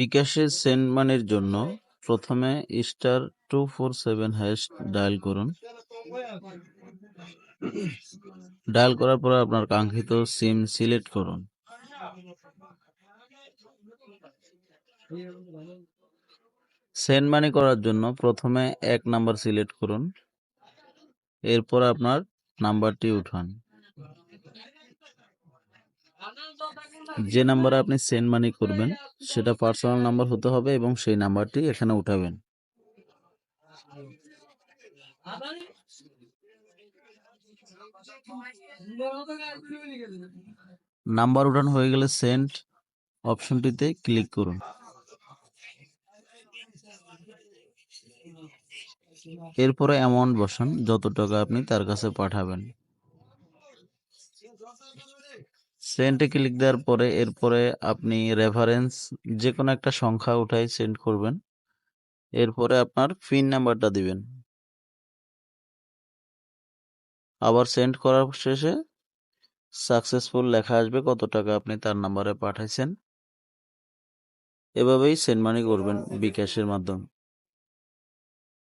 বিকাশের সেন্ড মানির জন্য প্রথমে star two four seven hash dial করুন। ডায়াল করার পর আপনার কাঙ্ক্ষিত সিম সিলেক্ট করুন। সেন্ড মানি করার জন্য প্রথমে এক নাম্বার সিলেক্ট করুন। এরপর আপনার নাম্বারটি উঠান। যে নাম্বারে আপনি সেন্ড মানি করবেন, সেটা পার্সোনাল নাম্বার হতে হবে এবং সেই নাম্বারটি এখানে উঠাবেন। নাম্বার উঠানো হয়ে গেলে সেন্ড অপশনটিতে ক্লিক করুন। এরপরে অ্যামাউন্ট বসান, যত টাকা আপনি তার কাছে পাঠাবেন। সেন্ডে ক্লিক দেওয়ার পরে এরপরে আপনি রেফারেন্স যে কোনো একটা সংখ্যা উঠাই সেন্ড করবেন। এরপরে আপনার পিন নাম্বারটা দিবেন। আবার সেন্ড করার শেষে সাকসেসফুল লেখা আসবে কত টাকা আপনি তার নাম্বারে পাঠাইছেন। এভাবেই সেন্ড মানি করবেন বিকাশের মাধ্যমে।